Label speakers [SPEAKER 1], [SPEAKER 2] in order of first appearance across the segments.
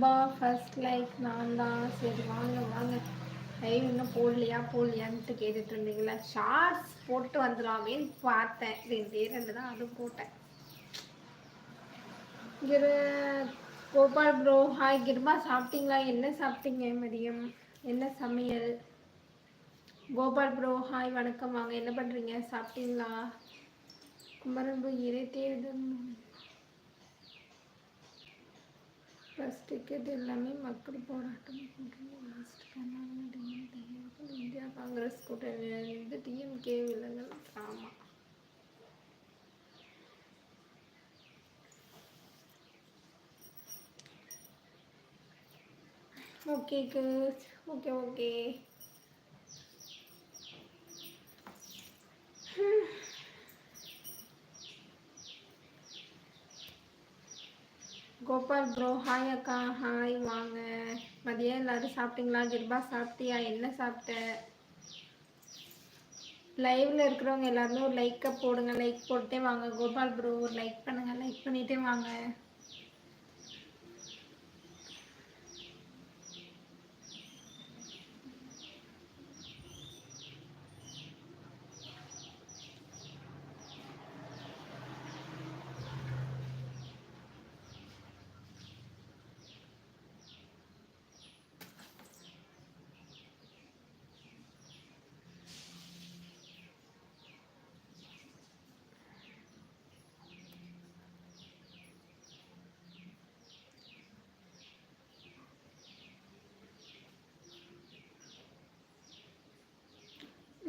[SPEAKER 1] Kripa first like நான் தான் சரி வாங்க வாங்க. லைவ் இன்னும் போடலையா போடலையான்ட்டு கேட்டுட்டு இருந்தீங்களா ஷார்ட்ஸ் போட்டு வந்துடலாமேன்னு பார்த்தேன். ரெண்டே ரெண்டு தான் அதுவும் போட்டேன். கிரு கோபால் ப்ரோ ஹாய் கிருபா சாப்பிட்டீங்களா? என்ன சாப்பிட்டீங்க மதியம்? என்ன சமையல்? கோபால் ப்ரோ ஹாய் வணக்கம். வாங்க என்ன பண்ணுறீங்க சாப்பிட்டீங்களா? குமரன் ப்ரோ இறை தேடுதல். பஸ் டிக்கெட் எல்லாமே மக்கள் போராட்டம். லாஸ்ட் கர்நாடகா இந்தியா காங்கிரஸ் கூட்டணி இருந்து டிஎம்கே விலகல் ஆமாம் okay okay okay Gopal bro hi அக்கா ஹாய் வாங்க. மதியம் எல்லாரும் சாப்பிட்டீங்களா? கிருபா சாப்பிட்டியா? என்ன சாப்பிட்ட? லைவ்ல இருக்கிறவங்க எல்லாருமே ஒரு லைக்கை போடுங்க. லைக் போட்டே வாங்க. கோபால் ப்ரோ ஒரு லைக் பண்ணுங்க. லைக் பண்ணிட்டே வாங்க.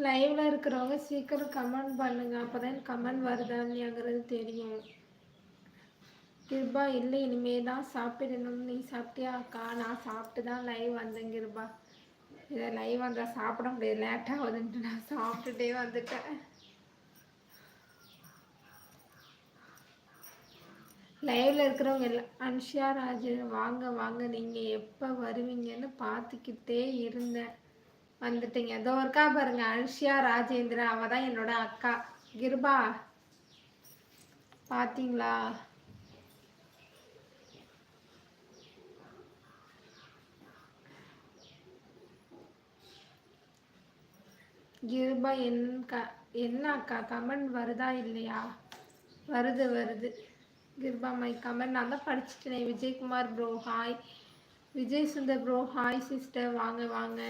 [SPEAKER 1] லைவ்ல இருக்கிறவங்க சீக்கிரம் கமெண்ட் பண்ணுங்க. அப்போதான் கமெண்ட் வருதா. இல்லையாங்கிறது தெரியும். கிருபா இல்லை இனிமே தான் சாப்பிடணும். நீ சாப்பிட்டியா அக்கா? நான் சாப்பிட்டு தான் லைவ் வந்தேன் கிருபா. இதை லைவ் வந்தால் சாப்பிட முடியாது. லேட்டாக வந்துட்டு நான் சாப்பிட்டுட்டே வந்துட்டேன். லைவ்ல இருக்கிறவங்க எல்லாம் அன்ஷியா ராஜன் வாங்க வாங்க. நீங்கள் எப்போ வருவீங்கன்னு பார்த்துக்கிட்டே இருந்தேன். வந்துட்டீங்க. இதோ இருக்கா பாருங்க அனுஷியா ராஜேந்திரா அவ தான் என்னோட அக்கா. கிருபா பாத்தீங்களா? கிருபா என் க என்ன அக்கா? கமெண்ட் வருதா இல்லையா? வருது வருது. கிருபா மை கமெண்ட் நான் தான் படிச்சுட்டேன். Vijayakumar bro hi Vijay Sundar bro hi sister வாங்க வாங்க.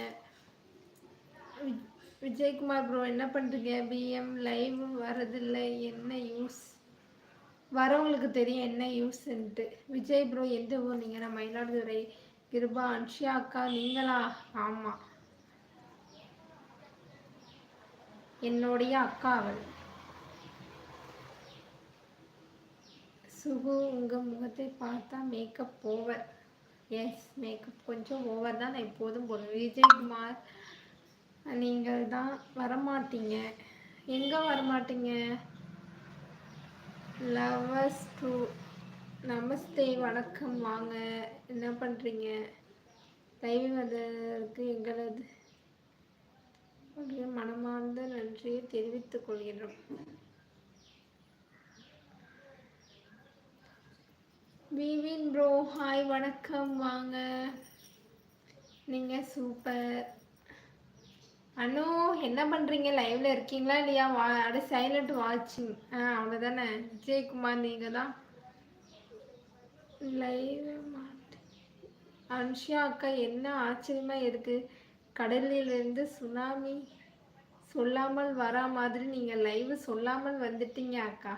[SPEAKER 1] விஜயகுமார் ப்ரோ என்ன பண்ணுறீங்க பிஎம் லைவ் வரதில்லை. என்ன யூஸ் வரவங்களுக்கு தெரியும் என்ன யூஸ்ன்ட்டு விஜய் ப்ரோ எந்த ஊர்? நீங்கள் நான் மயிலாடுதுறை? கிருபா அன்ஷியா அக்கா நீங்களா? ஆமாம் என்னுடைய அக்கா அவள். சுகு உங்கள் முகத்தை பார்த்தா மேக்கப் ஓவர் எஸ் மேக்கப் கொஞ்சம் ஓவர் தான். நான் எப்போதும் போடுவேன். விஜயகுமார் நீங்கள் தான் வரமாட்டீங்க. எங்கே வரமாட்டீங்க? லவர்ஸ் டூ நமஸ்தே வணக்கம். வாங்க. என்ன பண்ணுறீங்க லைவ் வந்ததற்கு எங்களது மனமார்ந்த நன்றியை தெரிவித்துக் கொள்கிறோம். விவின் ப்ரோ ஹாய் வணக்கம். வாங்க. நீங்கள் சூப்பர் அனு என்ன பண்ணுறீங்க லைவ்ல இருக்கீங்களா இல்லையா? வா அட சைலண்ட் வாட்சிங் ஆ அவ்வளோதானே விஜயகுமார் நீங்கள் தான் லைவ் அன்ஷியா அக்கா என்ன ஆச்சரியமாக இருக்குது கடலிலிருந்து சுனாமி சொல்லாமல் வரா மாதிரி நீங்கள் லைவ் சொல்லாமல் வந்துட்டீங்க அக்கா.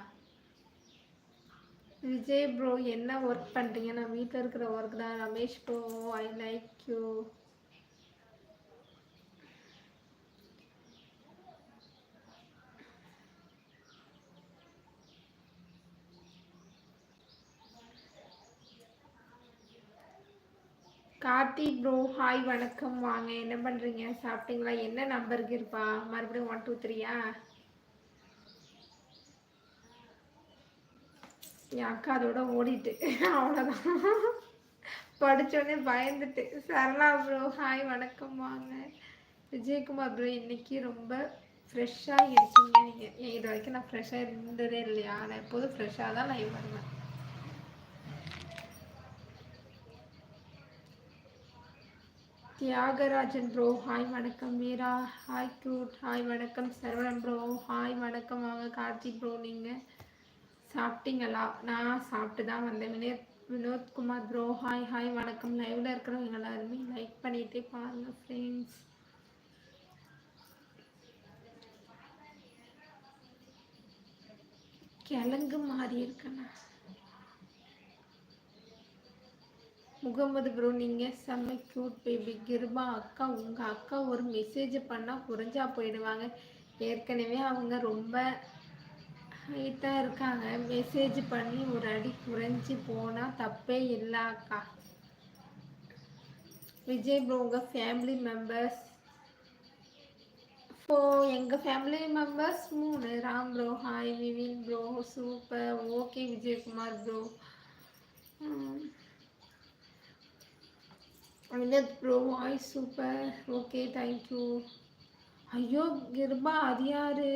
[SPEAKER 1] விஜய் ப்ரோ என்ன ஒர்க் பண்ணுறீங்க நான் வீட்டில் இருக்கிற ஒர்க் தான். Ramesh bro I like you Karthi bro hi வணக்கம். வாங்க என்ன பண்ணுறீங்க சாப்பிட்டீங்களா? என்ன நம்பருக்கு இருப்பா? மறுபடியும் ஒன் டூ த்ரீயா என் அக்கா அதோட ஓடிட்டு. அவ்வளோதான் படித்தோடனே பயந்துட்டு. சரளா ப்ரோ ஹாய் வணக்கம். வாங்க. விஜயகுமார் ப்ரோ இன்னைக்கு ரொம்ப ஃப்ரெஷ்ஷாக இருக்கீங்க நீங்கள் இது வரைக்கும் நான் ஃப்ரெஷ்ஷாக இருந்ததே இல்லையா? நான் எப்போதும் ஃப்ரெஷ்ஷாக தான் லைவ் வருவேன் தியாகராஜன் ப்ரோ ஹாய் வணக்கம் மீரா ஹாய் க்ரூட் ஹாய் வணக்கம் சரவணன் ப்ரோ ஹாய் வணக்கம் வாங்க கார்த்திக் ப்ரோ நீங்கள் சாப்பிட்டீங்களா? நான் சாப்பிட்டு தான் வந்தேன். Vinod Vinodkumar bro hi hi வணக்கம். லைவில் இருக்கிறவங்க எல்லாருமே லைக் பண்ணிகிட்டே பாருங்கள் ஃப்ரெண்ட்ஸ் கிழங்கு மாறி இருக்கண்ணா. முகமது ப்ரோ நீங்கள் செம்ம க்யூட் பேபி கிருபா அக்கா உங்கள் அக்கா ஒரு மெசேஜ் பண்ணால் குறைஞ்சா போயிடுவாங்க. ஏற்கனவே அவங்க ரொம்ப ஹைட்டாக இருக்காங்க. மெசேஜ் பண்ணி ஒரு அடி குறைஞ்சி போனால் தப்பே இல்லை அக்கா. விஜய் ப்ரோ உங்கள் ஃபேமிலி மெம்பர்ஸ் ஸோ எங்கள் ஃபேமிலி மெம்பர்ஸ் மூணு. Ram bro hi Vivin bro super okay Vijayakumar bro Vinoth bro voice super okay thank you ஐயோ கிருபா அது யாரு?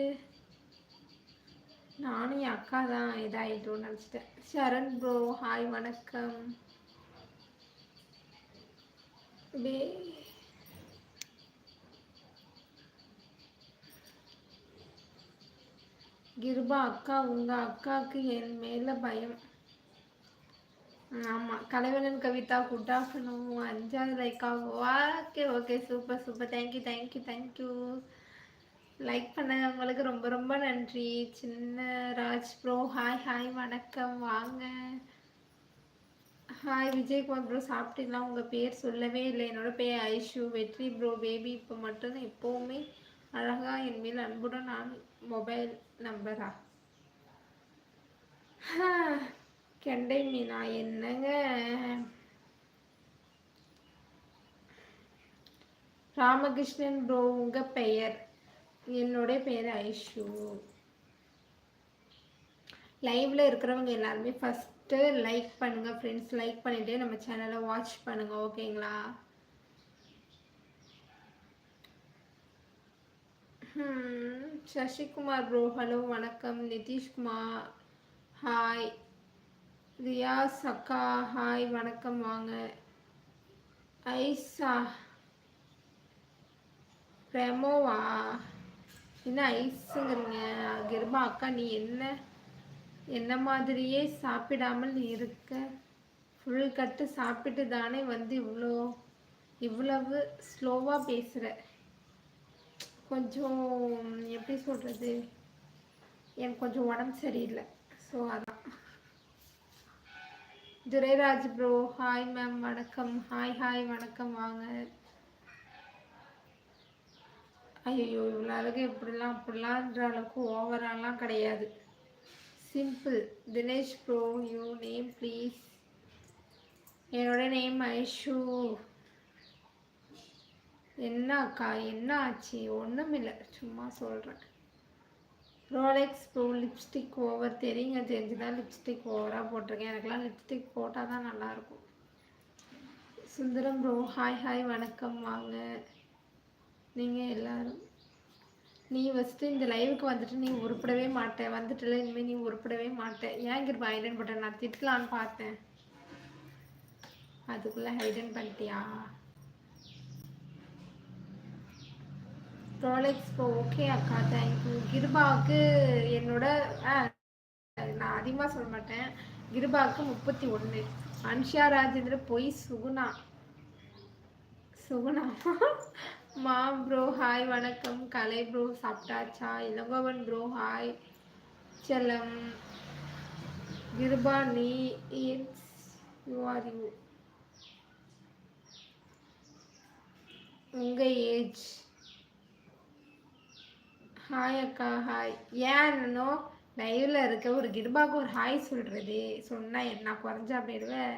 [SPEAKER 1] நானும் என் அக்கா தான் இதாகிட்டோன்னு நினச்சிட்டேன். சரண் ப்ரோ ஹாய் வணக்கம். பே கிருபா அக்கா உங்கள் அக்காவுக்கு என் மேலே பயம். ஆமாம் கலைவனன் கவிதா குட் ஆஃப்டர்நூன் அஞ்சாவது Lyca okay okay. Super super. Thank you thank you thank you like பண்ண உங்களுக்கு ரொம்ப ரொம்ப நன்றி. சின்ன ராஜ் ப்ரோ ஹாய் ஹாய் வணக்கம். வாங்க. ஹாய் விஜயகுமார் ப்ரோ சாப்பிட்டீங்களா? உங்கள் பேர் சொல்லவே இல்லை. என்னோட பேர் ஐஷு. வெற்றி ப்ரோ பேபி இப்போ மட்டும் எப்போவுமே அழகாக என் மேல் அன்புடன் நான் மொபைல் நம்பரா கெண்டை மீனா? என்னங்க? ராமகிருஷ்ணன் ப்ரோ உங்க பெயர்? என்னுடைய பெயர் ஐஷு. லைவ்ல இருக்கிறவங்க எல்லாருமே ஃபஸ்ட்டு லைக் பண்ணுங்க ஃப்ரெண்ட்ஸ் லைக் பண்ணிட்டு நம்ம சேனலை வாட்ச் பண்ணுங்க ஓகேங்களா சசிகுமார் ப்ரோ ஹலோ வணக்கம். நிதிஷ்குமார். ஹாய் ரியாஸ் அக்கா ஹாய் வணக்கம் வாங்க. ஐசா பிரமோவா என்ன ஐஸுங்கிறீங்க கிருபா அக்கா நீ என்ன என்ன மாதிரியே சாப்பிடாமல் இருக்க? ஃபுல் கட்டு சாப்பிட்டு தானே வந்து இவ்வளோ இவ்வளவு ஸ்லோவாக பேசுகிற கொஞ்சம் எப்படி சொல்கிறது எனக்கு கொஞ்சம் உடம்பு சரியில்லை. ஸோ அதான். துரைராஜ் ப்ரோ ஹாய் மேம் வணக்கம். ஹாய் ஹாய் வணக்கம். வாங்க. ஐயோ இவ்வளோ அழகு. இப்படிலாம் அப்படிலாம்ன்ற அளவுக்கு ஓவராலாம் கிடையாது. Simple Dinesh bro you name please என்னோட நேம் ஐஷு. என்ன அக்கா என்ன ஆச்சு? ஒன்றும் இல்லை சும்மா சொல்கிறேன் ரோலெக்ஸ் ப்ரோ லிப்ஸ்டிக் ஓவர் தெரியுங்க தெரிஞ்சு தான் லிப்ஸ்டிக் ஓவராக போட்டிருக்கேன். எனக்குலாம் லிப்ஸ்டிக் போட்டால் தான் நல்லாயிருக்கும். சுந்தரம் ப்ரோ ஹாய் ஹாய் வணக்கம். வாங்க. நீங்கள் எல்லோரும் நீ ஃபஸ்ட்டு இந்த லைவுக்கு வந்துட்டு நீ உருப்படவே மாட்டேன் வந்துட்டுல இனிமேல் நீ உருப்படவே மாட்டேன் ஏன் கிருப்பா ஹைடன் போட்டேன் நான் திட்டலான்னு பார்த்தேன். அதுக்குள்ளே ஹைடன் பண்ணிட்டியா? ப்ராடக்ட்ஸ் ஓகே அக்கா தேங்க்யூ கிருபாவுக்கு என்னோட நான் அதிகமாக சொல்ல மாட்டேன். கிருபாவுக்கு முப்பத்தி ஒன்று அன்ஷியா ராஜேந்திர பொய் சுகுணா. சுகுணா? மா ப்ரோ ஹாய் வணக்கம். கலை ப்ரோ சாப்பிட்டாச்சா? இளங்கோவன் ப்ரோ ஹாய் செல்லம். கிருபா நீ இட்ஸ் யூ ஆர் யூ உங்கள் ஏஜ் ஹாய் அக்கா. ஹாய் ஏன் இன்னும் லைவில் இருக்க ஒரு கிருபாக்கு ஒரு ஹாய் சொல்கிறது சொன்னால் என்ன? குறைஞ்சா போயிடுவேன்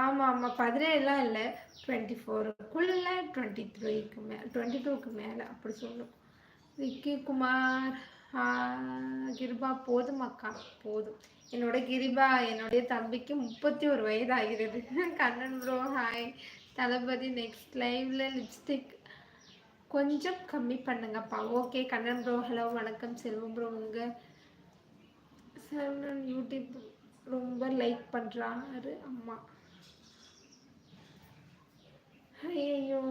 [SPEAKER 1] ஆமாம் ஆமாம் பதினேழுலாம் இல்லை. டுவெண்ட்டி ஃபோருக்குள்ளே டுவெண்ட்டி த்ரீக்கு மே டுவெண்ட்டி டூக்கு மேலே. அப்படி சொல்லும். விக்கி குமார். கிருபா போதும் அக்கா. போதும். என்னோட கிரிபா என்னுடைய தம்பிக்கு முப்பத்தி ஒரு வயது ஆகிறது Kannan bro hi Thalapathy next லைவ்ல லிப்ஸ்டிக் கொஞ்சம் கம்மி பண்ணுங்கப்பா. ஓகே கண்ணன் ப்ரோ ஹலோ வணக்கம். செல்வம் ப்ரோ உங்கள் செல்வன் யூடியூப் ரொம்ப லைக் பண்ணுறாரு அம்மா. ஐய்யோ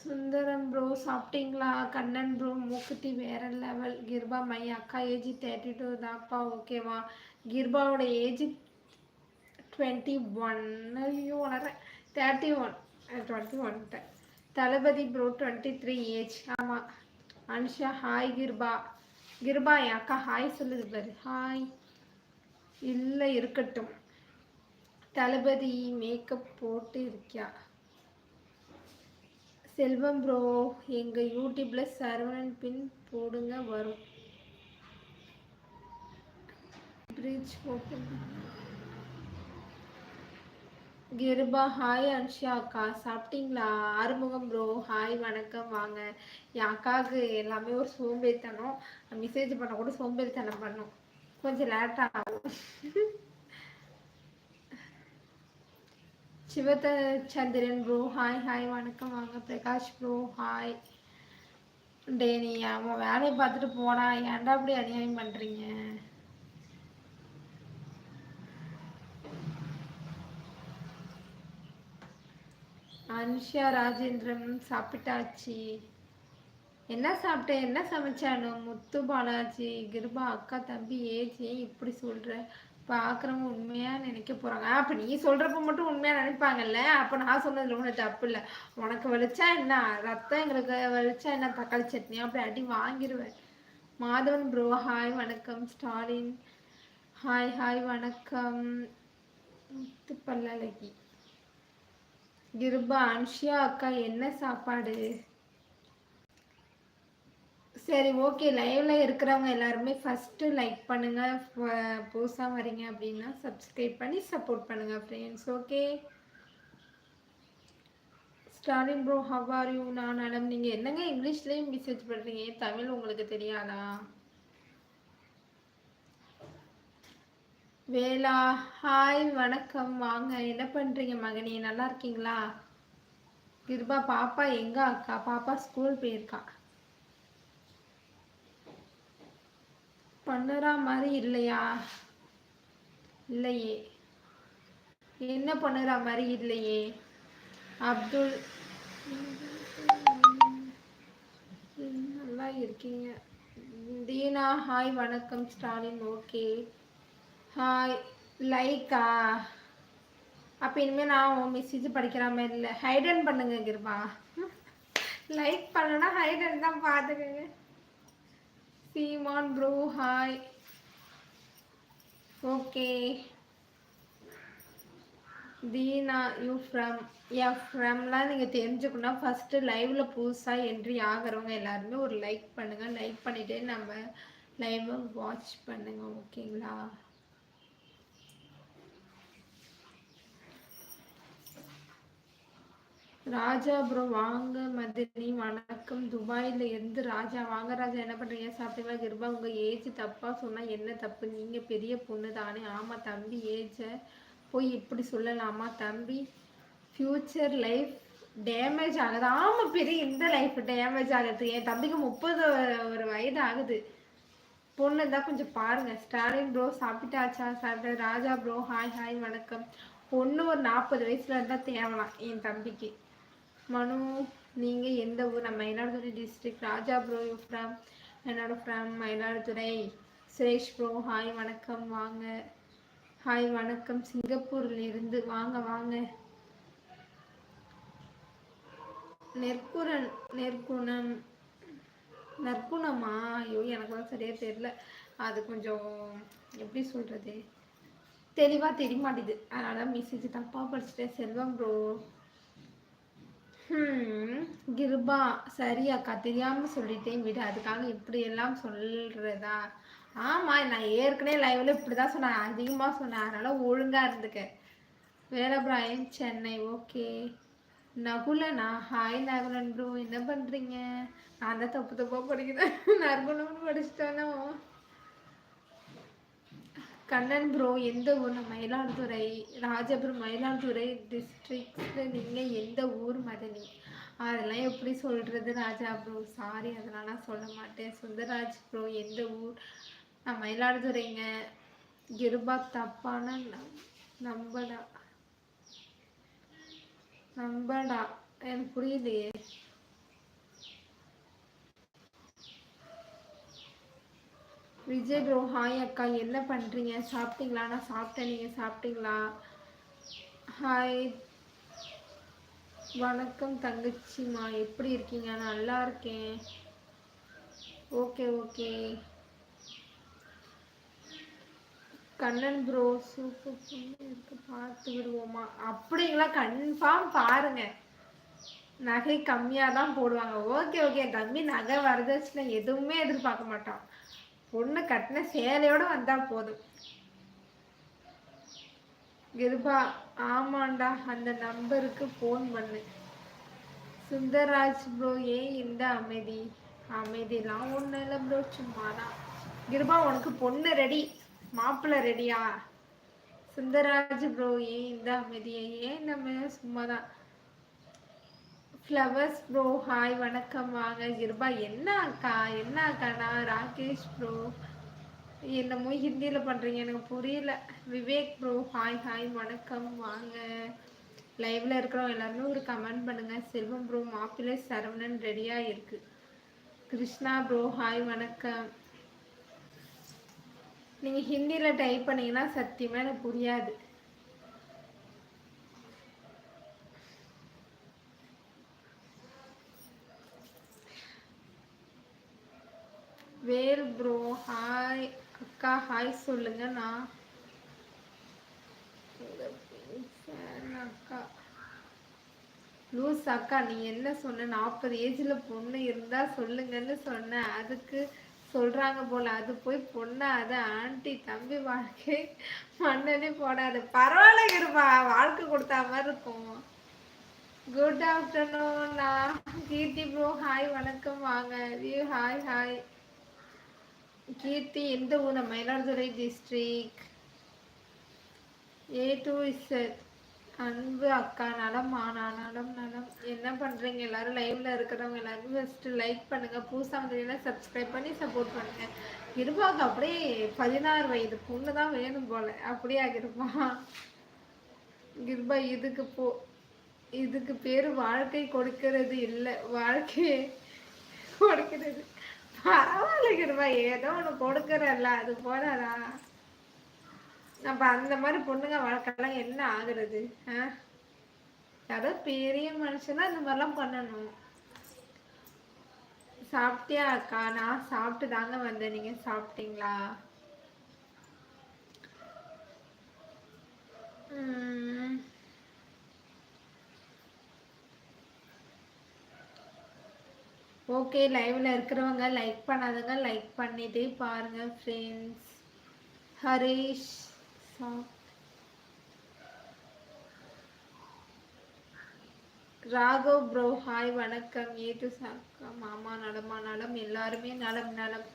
[SPEAKER 1] சுந்தரம் ப்ரோ சாப்பிட்டீங்களா? கண்ணன் ப்ரோ மூக்குத்தி வேற லெவல் கிர்பா மை அக்கா ஏஜ் தேர்ட்டி டூ தான்ப்பா ஓகேவா கிர்பாவோட ஏஜ் டுவெண்ட்டி ஒன் ஐயோ உணர்றேன் thirty one twenty ஒன்ட்டேன் Thalapathy bro twenty three age. ஆமாம் அனுஷா ஹாய் கிர்பா. கிருபா என் அக்கா ஹாய் சொல்லுது பாரு. ஹாய் இல்லை இருக்கட்டும். தளபதி மேக்கப் போட்டு இருக்கியா? செல்வம் ப்ரோ எங்கள் யூடியூப்பில் சரவணன் பின் போடுங்க வரும். Fridge open Kirupa hi Anshiya அக்கா. சாப்பிட்டீங்களா? ஆறுமுகம் ப்ரோ ஹாய் வணக்கம். வாங்க. என் அக்காவுக்கு எல்லாமே ஒரு சோம்பேறித்தனம். மெசேஜ் பண்ண கூட சோம்பேறித்தனம் பண்ணும். கொஞ்சம் லேட் ஆகும். Sivatha Chandran bro hi hi வணக்கம். வாங்க. பிரகாஷ் ப்ரோ ஹாய் டே நீ அவன் வேலையை பார்த்துட்டு போனா ஏன்டா அப்படி அநியாயம் பண்ணுறீங்க அனுஷா ராஜேந்திரன் சாப்பிட்டாச்சு. என்ன சாப்பிட்டேன் என்ன சமைச்சானோ? முத்து பாலாஜி கிருபா அக்கா தம்பி ஏஜ் ஏன் இப்படி சொல்ற? பார்க்குறவங்க உண்மையாக நினைக்க போகிறாங்க அப்போ நீ சொல்கிறப்ப மட்டும் உண்மையாக நினைப்பாங்கல்ல? அப்போ நான் சொன்னதில் ஒன்றும் தப்பு இல்லை. உனக்கு வலிச்சா என்ன? ரத்தம் எங்களுக்கு வலிச்சா என்ன? தக்காளி சட்னி அப்படி அடி வாங்கிடுவேன் மாதவன் ப்ரோ ஹாய் வணக்கம். ஸ்டாலின் ஹாய் ஹாய் வணக்கம். முத்துப்பல்லழகி கிருபா அன்ஷியா அக்கா என்ன சாப்பாடு? சரி ஓகே. லைவ்ல இருக்கிறவங்க எல்லாருமே ஃபஸ்ட்டு லைக் பண்ணுங்க. புதுசாக வரீங்க அப்படின்னா சப்ஸ்கிரைப் பண்ணி சப்போர்ட் பண்ணுங்க friends okay? Stalin bro how are you நான் நலம் நீங்கள் என்னங்க இங்கிலீஷ்லேயும் மெசேஜ் பண்ணுறீங்க தமிழ் உங்களுக்கு தெரியாதா? வேலா ஹாய் வணக்கம். வாங்க என்ன பண்ணுறீங்க மகனே? நல்லா இருக்கீங்களா? கிருபா பாப்பா எங்க? அக்கா பாப்பா ஸ்கூல் போயிருக்கா. பண்ணுறா மாதிரி இல்லையா? இல்லையே. என்ன பண்ணுறா மாதிரி இல்லையே? அப்துல் நல்லா இருக்கீங்க. தீனா ஹாய் வணக்கம். ஸ்டாலின் ஓகே. லைக்கா அப்போ இனிமேல் நான் உன் மெசேஜ் படிக்கிற மாதிரி இல்லை. ஹைடன் பண்ணுங்க கிருபா. லைக் பண்ணனா ஹைடன் தான் பார்த்துக்கங்க Seeman bro hi okay Deena you from யா ஃப்ரம்லாம் நீங்கள் தெரிஞ்சுக்கணும் ஃபஸ்ட்டு லைவில் புதுசாக என்ட்ரி ஆகிறவங்க எல்லாருமே ஒரு லைக் பண்ணுங்கள் லைக் பண்ணிவிட்டு நம்ம லைவை வாட்ச் பண்ணுங்கள் ஓகேங்களா ராஜா ப்ரோ வாங்க மதினி வணக்கம். துபாயில் இருந்து ராஜா வாங்க ராஜா என்ன பண்ணுறீங்க சாப்பிட்டீங்களா? கிருபா உங்கள் ஏஜ் தப்பாக சொன்னால் என்ன தப்பு? நீங்கள் பெரிய பொண்ணு தானே. ஆமாம் தம்பி ஏஜ போய் இப்படி சொல்லலாமா தம்பி? ஃப்யூச்சர் லைஃப் டேமேஜ் ஆகுது. ஆமாம் பெரிய இந்த லைஃப் டேமேஜ் ஆகுது. என் தம்பிக்கு முப்பது ஒரு வயது ஆகுது. பொண்ணு தான் கொஞ்சம் பாருங்க. ஸ்டாலின் ப்ரோ சாப்பிட்டாச்சா? சாப்பிட்டா. ராஜா ப்ரோ ஹாய் ஹாய் வணக்கம். பொண்ணு ஒரு நாற்பது வயசுல இருந்தால் தேவலாம் என் தம்பிக்கு. மனு நீங்கள் எந்த ஊர்? நம்ம Mayiladuthurai district Raja bro from என்னோட from Mayiladuthurai. Suresh bro hi வணக்கம். வாங்க. ஹாய் வணக்கம். சிங்கப்பூரில் இருந்து வாங்க வாங்க. நெற்குரன் நெற்குணம் நற்குணமா? ஐயோ எனக்கு தான் சரியாக தெரில அது கொஞ்சம் எப்படி சொல்கிறது தெளிவாக தெரிய மாட்டேது அதனால் மெசேஜ் தப்பாக படிச்சுட்டேன். செல்வம் ப்ரோ கிருபா சரி அக்கா தெரியாமல் சொல்லிட்டேன் விடு. அதுக்காக இப்படி எல்லாம் சொல்கிறதா ஆமாம் நான் ஏற்கனவே லைவ்ல இப்படி தான் சொன்னேன் அதிகமாக சொன்னேன் அதனால் ஒழுங்காக இருந்துக்க. வேலபிராயம் சென்னை. ஓகே. நகுலனா? ஹாய் நகுலன் ப்ரோ என்ன பண்ணுறீங்க நான் தான் தப்பு தப்பாக படிக்கிறேன். நகுலன்னு படிச்சிட்டேனோ? கண்ணன் ப்ரோ எந்த ஊர்? மயிலாடுதுறை ராஜபுரம் மயிலாடுதுறை டிஸ்ட்ரிக்ட்ஸில் நீங்கள் எந்த ஊர் மதனி அதெல்லாம் எப்படி சொல்கிறது ராஜா ப்ரோ சாரி அதெல்லாம் நான் சொல்ல மாட்டேன். சுந்தராஜ் ப்ரோ எந்த ஊர்? நான் மயிலாடுதுறைங்க. கிருபா தப்பான நம்படா நம்படா. எனக்கு புரியலையே. விஜய் ப்ரோ ஹாய் அக்கா. என்ன பண்ணுறீங்க சாப்பிட்டீங்களா? நான் சாப்பிட்டேன். நீங்கள் சாப்பிட்டீங்களா? ஹாய் வணக்கம் தங்கச்சிம்மா. எப்படி இருக்கீங்க? நல்லா இருக்கேன். Okay okay Kannan bro super இருக்கு. பார்த்து விடுவோமா அப்படிங்களா? கன்ஃபார்ம் பாருங்க. நகை கம்மியாக தான் போடுவாங்க. ஓகே ஓகே கம்மி நகை வரதட்சணை எதுவுமே எதிர்பார்க்க மாட்டோம் பொண்ணு கட்டின சேலையோட வந்தால் போதும். கிருபா ஆமாண்டா அந்த நம்பருக்கு ஃபோன் பண்ணு. சுந்தர்ராஜ் ப்ரோ ஏன் இந்த அமைதி? அமைதிலாம் ஒன்றும் இல்லை ப்ரோ சும்மாதான். கிருபா உனக்கு பொண்ணு ரெடி மாப்பிள்ளை ரெடியா சுந்தர்ராஜ் ப்ரோ ஏன் இந்த அமைதியை? ஏன் நம்ம சும்மா தான் ஃப்ளவர்ஸ் ப்ரோ ஹாய் வணக்கம். வாங்க. கிருபா என்ன அக்கா? என்ன அக்காண்ணா ராகேஷ் ப்ரோ என்னமோ ஹிந்தியில் பண்ணுறீங்க எனக்கு புரியல. விவேக் ப்ரோ ஹாய் ஹாய் வணக்கம். வாங்க. லைவில் இருக்கிறோம். எல்லாருமே ஒரு கமெண்ட் பண்ணுங்கள் செல்வம் ப்ரோ மாப்பிள்ளை சரவணன் ரெடியாக இருக்குது கிருஷ்ணா ப்ரோ ஹாய் வணக்கம். நீங்கள் ஹிந்தியில் டைப் பண்ணீங்கன்னா சத்தியமாக எனக்கு புரியாது. வேல் ப்ரோ ஹாய் அக்கா ஹாய் சொல்லுங்க நான் அக்கா. லூஸ் அக்கா நீ என்ன சொன்ன? நாற்பது ஏஜில் பொண்ணு இருந்தால் சொல்லுங்கன்னு சொன்ன அதுக்கு சொல்கிறாங்க போல அது போய் பொண்ணா அது ஆண்டி தம்பி வாழ்க்கை மண்ணனே போடாது. பரவாயில்ல இருப்பா. வாழ்க்கை கொடுத்தா மாதிரி இருக்கும். குட் ஆஃப்டர்நூன் நான் கீர்த்தி ப்ரோ ஹாய் வணக்கம். வாங்க. வியூ ஹாய் ஹாய் கீர்த்தி எந்த ஊர் Mayiladuthurai district A to Z Anbu அக்கா நலம் ஆனா நலம் நலம். என்ன பண்ணுறீங்க எல்லாரும் லைவ்ல இருக்கிறவங்க எல்லாரும் ஃபஸ்ட்டு லைக் பண்ணுங்க. புதுசாக வந்தீங்கன்னா சப்ஸ்கிரைப் பண்ணி சப்போர்ட் பண்ணுங்க. இருப்பாங்க. அப்படியே பதினாறு வயது பொண்ணு தான் வேணும் போல. அப்படியே ஆகிருப்பா கிருபா இதுக்கு போ இதுக்கு பேர் வாழ்க்கை கொடுக்கிறது இல்லை. வாழ்க்கையை கொடுக்கிறது பரவாயில்ல கிருபா ஏதோ ஒன்று கொடுக்குறல்ல அது போதாதா? நம்ம அந்த மாதிரி பொண்ணுங்க வளர்க்கலாம் என்ன ஆகுறது ஆ? யாரோ பெரிய மனுஷனா இந்த மாதிரிலாம் பண்ணணும். சாப்பிட்டியா அக்கா? நான் சாப்பிட்டு தாங்க வந்தேன். நீங்க சாப்பிட்டீங்களா? உம் ஓகே லைவ்ல இருக்கிறவங்க லைக் பண்ணாதவங்க லைக் பண்ணிட்டு பாருங்க friends Harish Raghav bro hi வணக்கம். ஏ டு சாக்கா மாமா நலமா நலம் எல்லாருமே நலம் நலம்.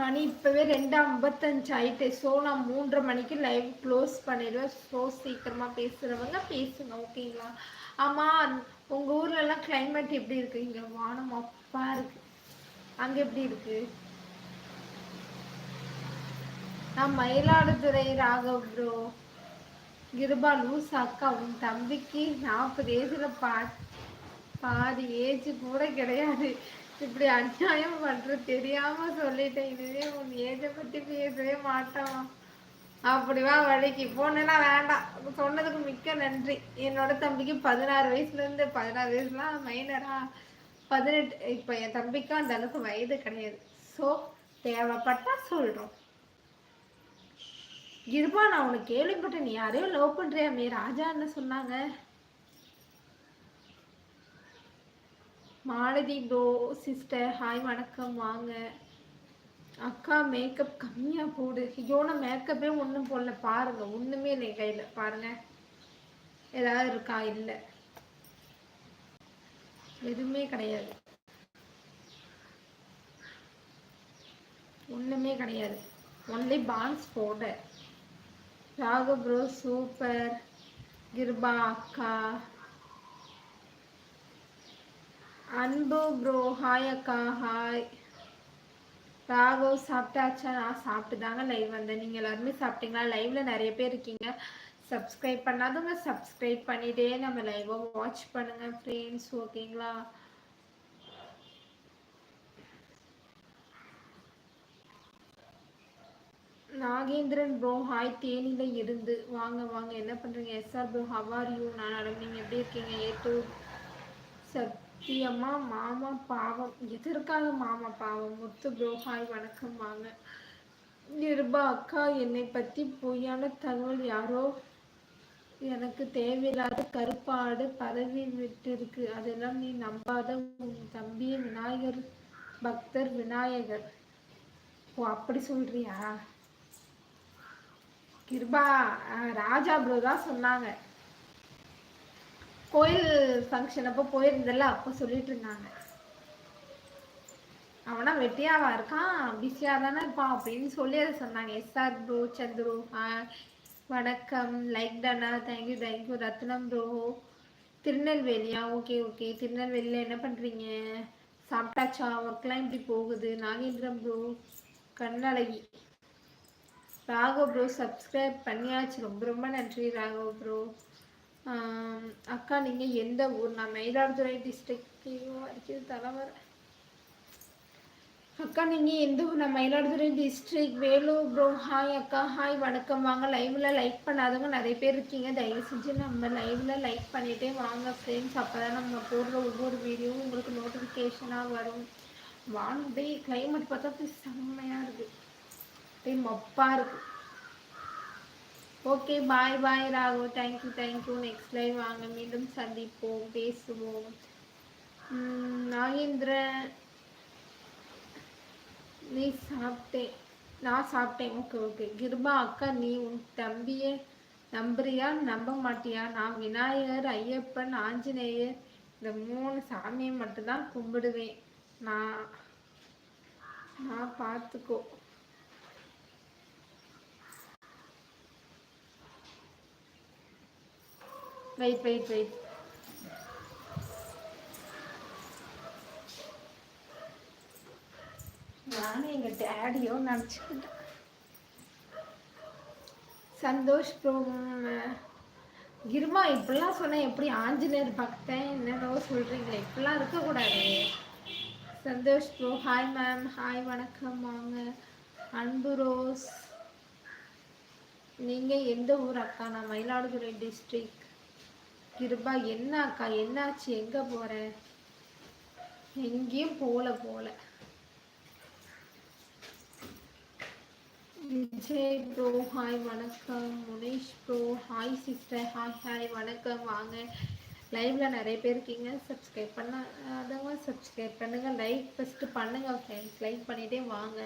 [SPEAKER 1] மணி இப்போவே ரெண்டு ஐம்பத்தஞ்சு ஆயிட்டு. ஸோ நான் மூன்றரை மணிக்கு லைவ் க்ளோஸ் பண்ணிடுவேன். ஸோ சீக்கிரமாக பேசுகிறவங்க பேசுங்க ஓகேங்களா? ஆமாம் உங்கள் ஊர்லலாம் கிளைமேட் எப்படி இருக்கு? இங்கே வானம் அப்பா இருக்கு. அங்கே எப்படி இருக்கு? நான் மயிலாடுதுறை ராகவ் ப்ரோ கிருபா லூஸ் அக்கா உன் தம்பிக்கு நாற்பது ஏஜில் பா பாதி ஏஜ் கூட கிடையாது. இப்படி அநியாயம் பண்ற தெரியாம சொல்லிட்டேன். இனிமே உன் ஏஜை பத்தி பேசவே மாட்டான். அப்படிவா வழிக்கு போனா வேண்டாம். சொன்னதுக்கு மிக்க நன்றி. என்னோட தம்பிக்கு பதினாறு வயசுல இருந்து பதினாறு வயசுலாம் மைனரா பதினெட்டு இப்ப என் தம்பிக்கும் அந்த அளவுக்கு வயது கிடையாது. ஸோ தேவைப்பட்டா சொல்றோம். இருப்பா நான் உனக்கு கேள்விப்பட்டேன். நீ யாரையும் லவ் பண்றியாமே ராஜா என்ன சொன்னாங்க? மாலதி ப்ரோ சிஸ்டர் ஹாய் வணக்கம் வாங்க. அக்கா மேக்கப் கம்மியாக போடு. ஐயோ நான் மேக்கப்பே ஒன்றும் போடல. பாருங்க ஒன்றுமே இல்லை கையில். பாருங்க. ஏதாவது இருக்கா? இல்லை. எதுவுமே கிடையாது. ஒன்றுமே கிடையாது. ஒன்லி பான்ஸ் போட. ராகு ப்ரோ சூப்பர் கிருபா அக்கா. அன்பு ப்ரோ ஹாய் அக்கா ஹாய் ராகவ் சாப்பிட்டாச்சா? நான் சாப்பிட்டு தாங்க லைவ் வந்தேன். நீங்கள் எல்லாருமே சாப்பிட்டீங்களா? லைவ்ல நிறைய பேர் இருக்கீங்க. சப்ஸ்கிரைப் பண்ணாதவங்க சப்ஸ்கிரைப் பண்ணிட்டே நம்ம லைவை வாட்ச் பண்ணுங்க ஃப்ரெண்ட்ஸ் ஓகேங்களா? நாகேந்திரன் ப்ரோ ஹாய் தேனியில இருந்து. வாங்க வாங்க. என்ன பண்றீங்க? எஸ்ஆர் ப்ரோ ஹவார் யூ நான் நலம் நீங்க எப்படி இருக்கீங்க? ஏ டூ சப் சத்தியமா மாமா பாவம். எதற்காக மாமா பாவம். முத்து ப்ரோஹாய் வணக்கம் வாங்க. நிருபா அக்கா என்னை பற்றி பொய்யான தகவல் யாரோ? எனக்கு தேவையில்லாத கருப்பாடு பரவி விட்டிருக்கு. அதெல்லாம் நீ நம்பாத. உன் தம்பி விநாயகர் பக்தர் விநாயகர். ஓ அப்படி சொல்றியா? கிருபா ராஜா ப்ரோ தான் சொன்னாங்க. கோயில் ஃபங்க்ஷன் அப்போ போயிருந்தல அப்போ சொல்லிட்டு இருந்தாங்க. அவனா வெட்டியாவா இருக்கான் பிஸியா தானே இருப்பான் அப்படின்னு சொல்லி அதை சொன்னாங்க. எஸ்ஆர் ப்ரோ சந்துரு வணக்கம். லைக் தானா? Thank you thank you Ratnam bro திருநெல்வேலியா? Okay okay திருநெல்வேலியில் என்ன பண்ணுறீங்க சாப்பிட்டாச்சா? ஒர்க்லாம் இப்படி போகுது? Nagendram bro Kannazhagi. Raghav bro subscribe பண்ணியாச்சு. ரொம்ப ரொம்ப நன்றி ராகவ் ப்ரோ அக்கா நீங்கள் எந்த ஊர்? நான் மயிலாடுதுறை டிஸ்ட்ரிக்ட் வரைக்கும் தலைவர். அக்கா நீங்கள் எந்த ஊர்? நான் Mayiladuthurai district Vellore bro hi அக்கா ஹாய் வணக்கம். வாங்க லைவில் லைக் பண்ணாதவங்க நிறைய பேர் இருக்கீங்க. தயவு செஞ்சு நம்ம லைவில் லைக் பண்ணிகிட்டே வாங்க ஃப்ரெண்ட்ஸ் அப்போ தான் நம்ம போடுற ஒவ்வொரு வீடியோவும் உங்களுக்கு நோட்டிஃபிகேஷனாக வரும். வாங்க கிளைமேட் பார்த்தா செம்மையாக இருக்குது அப்படியே மப்பாக இருக்குது okay bye bye Raghu thank you thank you next live வாங்க. மீண்டும் சந்திப்போம். பேசுவோம். நாகேந்திர நீ சாப்பிட்டேன். நான் சாப்பிட்டேன். ஓகே ஓகே கிருபா அக்கா நீ உன் தம்பியை நம்புறியா? நம்ப மாட்டியா? நான் விநாயகர் ஐயப்பன் ஆஞ்சநேயர் இந்த மூணு சாமியை மட்டும்தான் கும்பிடுவேன். நான் நான் பார்த்துக்கோ. வெயிட் வெயிட் வெயிட் நானும் எங்கள் டேடியோ நினச்சிக்கிட்டேன். சந்தோஷ் கிருமா இப்படிலாம் சொன்னேன் எப்படி ஆஞ்சநேயர் பக்தன்? என்னென்னவோ சொல்கிறீங்களே இப்படிலாம் இருக்கக்கூடாது. Santhosh bro hi ma'am hi வணக்கம். வாங்க. அன்பு ரோஸ் நீங்கள் எந்த ஊர் அக்கா? நான் மயிலாடுதுறை டிஸ்ட்ரிக்ட் கிருபா என்ன அக்கா என்னாச்சு? எங்க போற? எங்கேயும் போல போல. விஜய் ப்ரோ ஹாய் வணக்கம். Munesh bro hi sister hi hi வணக்கம். வாங்க. லைவ்ல நிறைய பேர் இருக்கீங்க. சப்ஸ்கிரைப் பண்ணாதவங்க சப்ஸ்கிரைப் பண்ணுங்க. லைக் ஃபஸ்ட்டு பண்ணுங்க ஃப்ரெண்ட்ஸ் லைக் பண்ணிட்டே வாங்க.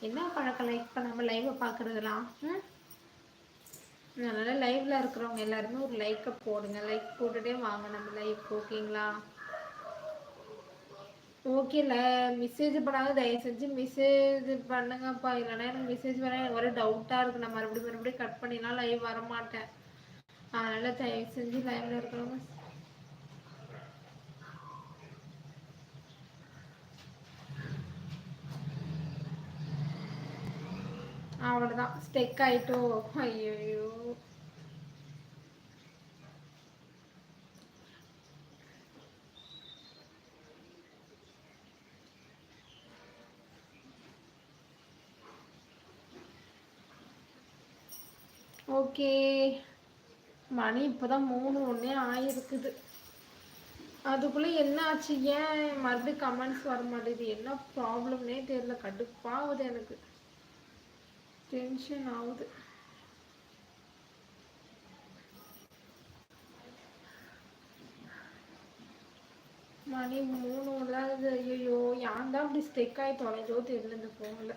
[SPEAKER 1] என்ன பழக்கம்? லைக் பண்ணாமல் லைவை பார்க்குறதுலாம்? ம்? அதனால் லைவில் இருக்கிறவங்க எல்லாருமே ஒரு லைக்கை போடுங்க. லைக் போட்டுகிட்டே வாங்க நம்ம லைவ் ஓகேங்களா ஓகேல மெசேஜ் பண்ணாங்க தயவு செஞ்சு மெசேஜ் பண்ணுங்கப்பா. இல்லைனா எனக்கு மெசேஜ் பண்ண எனக்கு ஒரே டவுட்டாக இருக்குது நான் மறுபடியும் மறுபடியும் கட் பண்ணினா லைவ் வர மாட்டேன் அதனால் தயவு செஞ்சு லைவில் இருக்கிறவங்க அவ்வளோதான் ஸ்டெக் ஆயிட்டோ? ஐயோ ஓகே மணி இப்போதான் மூணு ஒன்றே ஆயிருக்குது. அதுக்குள்ளே என்ன ஆச்சு? ஏன் மறுபடியும் கமெண்ட்ஸ் வர மாட்டேது என்ன ப்ராப்ளம்னே தெரியல. கடுப்பாகுது எனக்கு. டென்ஷன் ஆகுது. மணி மூணு இல்லாத ஐயோ யான் தான் அப்படி ஸ்டெக் ஆகி தொலைஞ்சோ தெரியல இந்த ஃபோனில்